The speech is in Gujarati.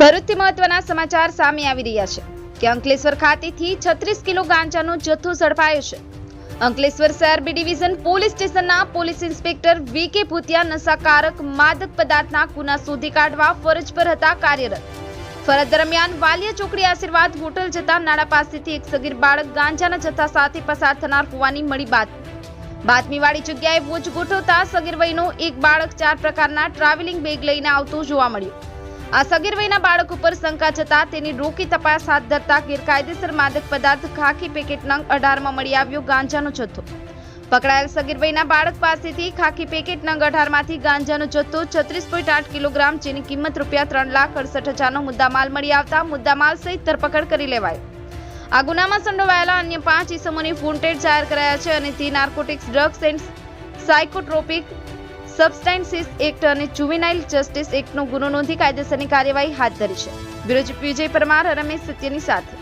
ભરૂચથી મહત્વના સમાચાર સામે આવી રહ્યા છે કે અંકલેશ્વર ખાતેથી છત્રીસ કિલો ગાંજાનો જથ્થો ઝડપાયો છે. અંકલેશ્વર શહેર બી ડિવિઝન પોલીસ સ્ટેશનના police inspector V K Bhutiya નશાકારક માદક પદાર્થના ગુના શોધી કાઢવા ફરજ પર હતા કાર્યરત. ફરજ દરમિયાન વાલિયા ચોકડી આશીર્વાદ હોટલ જતા નાણા પાસેથી એક સગીર બાળક ગાંજાના જથ્થા સાથે પસાર થનાર હોવાની મળી બાતમી. બાતમીવાળી જગ્યાએ વોચ ગોઠવતા સગીર વયનો એક બાળક ચાર પ્રકારના ટ્રાવેલિંગ બેગ લઈને આવતો જોવા મળ્યો. આ સગીર વયના બાળક ઉપર શંકા જતા તેની રોકી તપાસ હાથ ધરતા ગેરકાયદેસર માદક પદાર્થ ખાખી પેકેટ નંગ અઢારમાં મળી આવ્યો ગાંજાનો જથ્થો. પકડાયેલ સગીર વયના બાળક પાસેથી ખાખી પેકેટ નંગ અઢારમાંથી ગાંજાનો જથ્થો છત્રીસ પોઈન્ટ આઠ કિલોગ્રામ જેની કિંમત રૂપિયા ત્રણ લાખ અડસઠ હજારનો મુદ્દામાલ મળી આવતા મુદ્દામાલ સહિત ધરપકડ કરી લેવાયો. આ ગુનામાં સંડોવાયેલા અન્ય પાંચ ઇસમોની વોન્ટેડ જાહેર કરાયા છે અને તે narcotics drugs and psychotropic substances act અને જુવેનાઇલ જસ્ટિસ એક્ટનો ગુનો નોંધી કાયદેસરની કાર્યવાહી હાથ ધરી છે. બ્યુરો વિજય પરમાર, રમેશ સત્યની સાથે.